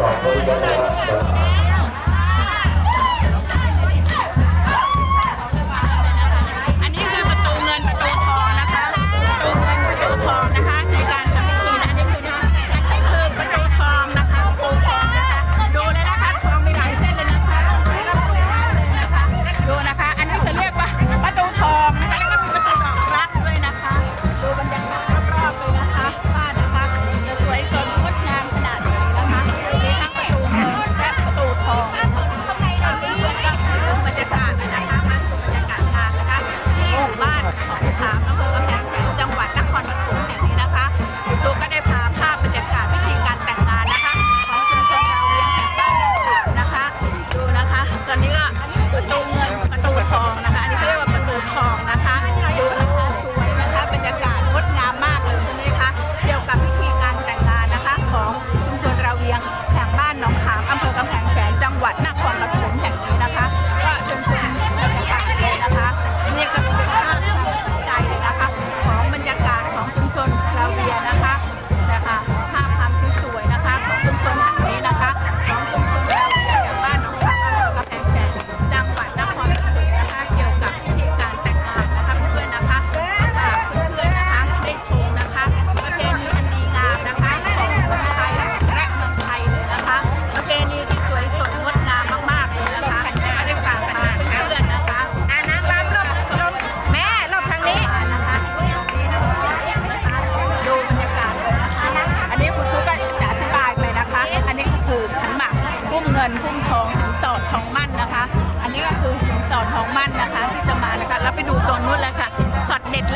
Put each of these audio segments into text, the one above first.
สองก็จะได้รับประทา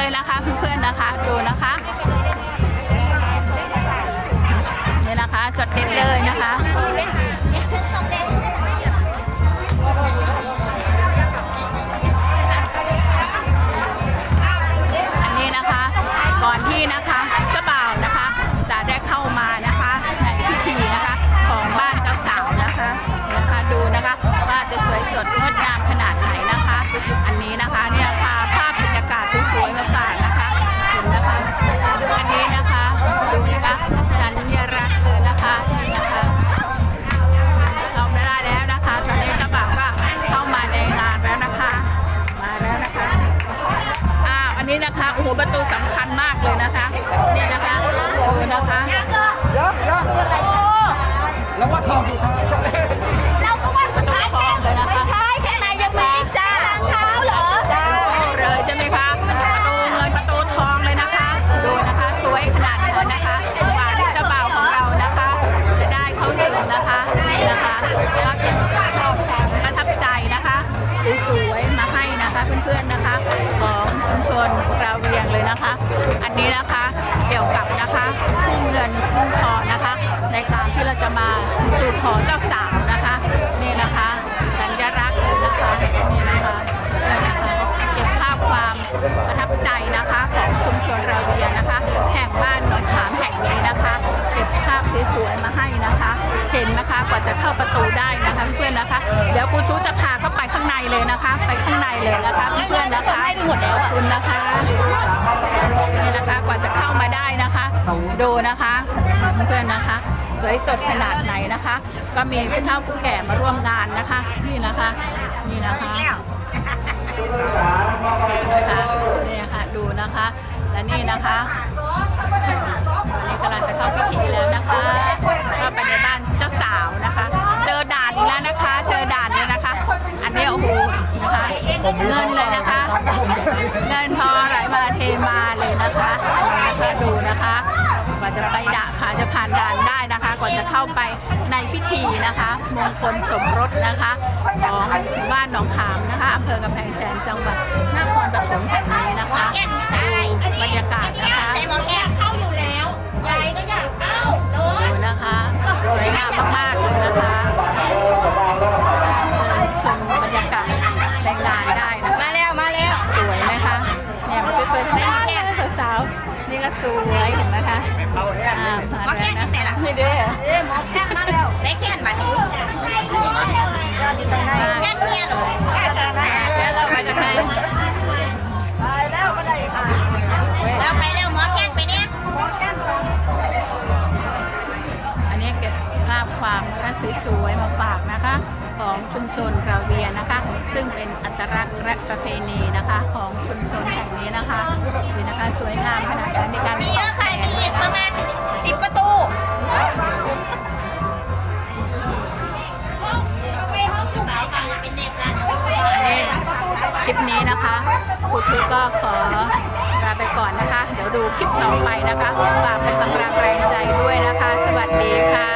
เลยนะคะเพื่อนๆนะคะดูนะคะนี่นะคะสดเด็ดเลยนะคะ นนี้นะคะโอ้โหประตูสำคัญมากเลยนะคะนี่นะคะดูนะคะแล้วว่าทองอยู่ทางไหนเราก็ว่าสุดท้ายทองเลยนะคะใช่ข้างในยังมีจ้าทางเท้าเหรอจ้าเลยใช่ไหมคะประตูเงินประตูทองเลยนะคะ ดูนะคะสวยขนาดไหนนะคะกว่าที่เจ้าบ่าวของเรานะคะ จะได้เข้าถึงนะคะนี่นะคะก็เก็บภาพประทับใจนะคะสวยๆมาให้นะคะเพื่อนๆนะคะของชุมช นราเวียงเลยนะคะ อันนี้นะคะเกี่ยวกับนะคะพุ่มเงินพุ่มทองนะคะ ในการที่เราจะมาสู่ขอเจ้าสาวนะคะ นี่นะคะสัญลักษณ์เลยนะคะนี่นะคะนี่นะคะเก็บภาพความประทับใจนะคะของชุมชนราเวียงนะคะแห่งบ้าน ดูนะคะเพื่อนๆนะคะ สวยสดขนาดไหนนะคะ ก็มีผู้เฒ่าผู้แก่มาร่วมงานนะคะ นี่นะคะนี่นะคะนะคะนี่นะคะดูนะคะ และนี่นะคะอันนี้กำลังจะเข้าพิธีแล้วนะคะก็ไปในบ้านเจ้าสาวนะคะ เจอด่านแล้วนะคะ เจอด่านเลยนะคะ อันนี้โอ้โหนะคะเงินเลยนะคะ เงินทองไหลมาเทมาเลยนะคะ ว่าจะไปด่าผ่านจะผ่านด่านได้นะคะกว่าจะเข้าไปในพิธีนะคะมงคลสมรสนะคะของบ้านหนองขามนะคะอำเภอกำแพงแสนจังหวัดนครปฐมแห่งนี้นะคะดูบรรยากาศนะคะใส่หมอแคนเข้าอยู่แล้วยายก็อยากเข้าเนอะดูนะคะสวยงามมากๆเลยนะคะเชิญชมบรรยากาศในงานได้นะคะมาแล้วมาแล้วสวยไหมคะเนี่ยมันสวยๆทั้งนั้นเลยสาวๆ นี่ก็สวยเห็นไหมคะอ่ามาแล้วนะคะนี่เด้อหมอแคนมาแล้วได้แคนบัดนี้ยอดดีตรงไหนแคนเนี่ยหรอ ภาพความนะคะสวยๆมาฝากนะคะ ของชุมชนราเวียนะคะ ซึ่งเป็นอัตลักษณ์และประเพณีนะคะของชุมชนแห่งนี้นะคะนี่นะคะสวยงามขนาดนี้มีการมีเยอะค่ะมีอีกประมาณสิบประตูคลิปนี้นะคะครูชูก็ขอลาไปก่อนนะคะ เดี๋ยวดูคลิปต่อไปนะคะฝากเป็นกำลังแรงใจด้วยนะคะ สวัสดีค่ะ